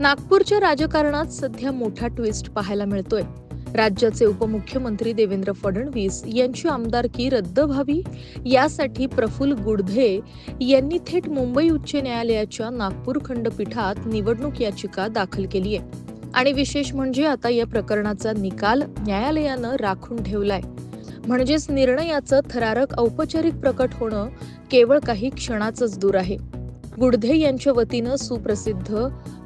नागपूरच्या राजकारणात सध्या मोठा ट्विस्ट पाहायला मिळतोय. राज्याचे उपमुख्यमंत्री देवेंद्र फडणवीस यांची आमदारकी रद्द व्हावी यासाठी प्रफुल्ल गुडधे यांनी थेट मुंबई उच्च न्यायालयाच्या नागपूर खंडपीठात निवडणूक याचिका दाखल केली आहे. आणि विशेष म्हणजे आता या प्रकरणाचा निकाल न्यायालयानं राखून ठेवलाय. म्हणजेच निर्णयाचं थरारक औपचारिक प्रकट होणं केवळ काही क्षणाचंच दूर आहे. गुडधे यांच्या वतीनं सुप्रसिद्ध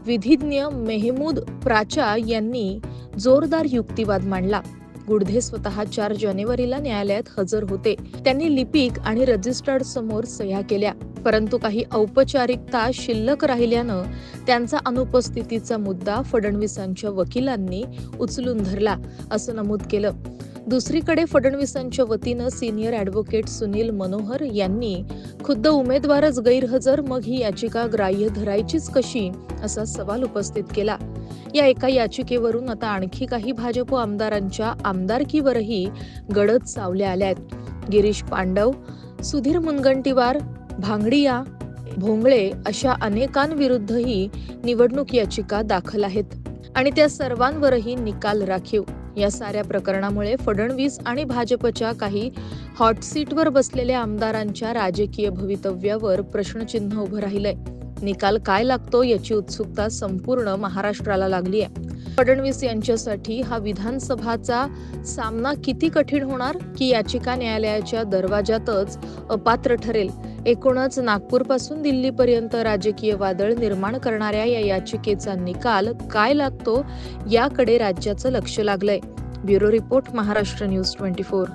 विधिज्ञ मेहमूद प्राचा यांनी जोरदार युक्तिवाद मांडला. गुडधे स्वतः चार जानेवारीला न्यायालयात हजर होते. त्यांनी लिपिक आणि रजिस्टर्ड समोर सह्या केल्या. परंतु काही औपचारिकता शिल्लक राहिल्यानं त्यांचा अनुपस्थितीचा मुद्दा फडणवीसांच्या वकिलांनी उचलून धरला असं नमूद केलं. दुसरीकडे फडणवीसांच्या वतीनं सिनियर ॲडव्होकेट सुनील मनोहर यांनी खुद्द उमेदवारच गैरहजर मग ही याचिका ग्राह्य धरायचीच कशी? असा सवाल उपस्थित केला. या एका याचिकेवरून आता आणखी काही भाजप आमदारांच्या आमदारकीवरही गडद सावल्या आल्या आहेत गिरीश पांडव सुधीर मुनगंटीवार भांगडिया भोंगळे अशा अनेकांविरुद्धही निवडणूक याचिका दाखल आहेत. आणि त्या सर्वांवरही निकाल राखीव. या साऱ्या प्रकरणामुळे फडणवीस आणि भाजपच्या काही हॉट सीटवर बसलेल्या आमदारांच्या राजकीय भवितव्यावर प्रश्नचिन्ह उभं राहिलंय. निकाल काय लागतो याची उत्सुकता संपूर्ण महाराष्ट्राला लागली आहे फडणवीस यांच्यासाठी हा विधानसभाचा सामना किती कठीण होणार की याचिका न्यायालयाच्या दरवाजातच अपात्र ठरेल? एकूणच नागपूरपासून दिल्लीपर्यंत राजकीय वादळ निर्माण करणाऱ्या या याचिकेचा निकाल काय लागतो याकडे राज्याचं लक्ष लागलंय. Bureau report Maharashtra news twenty four.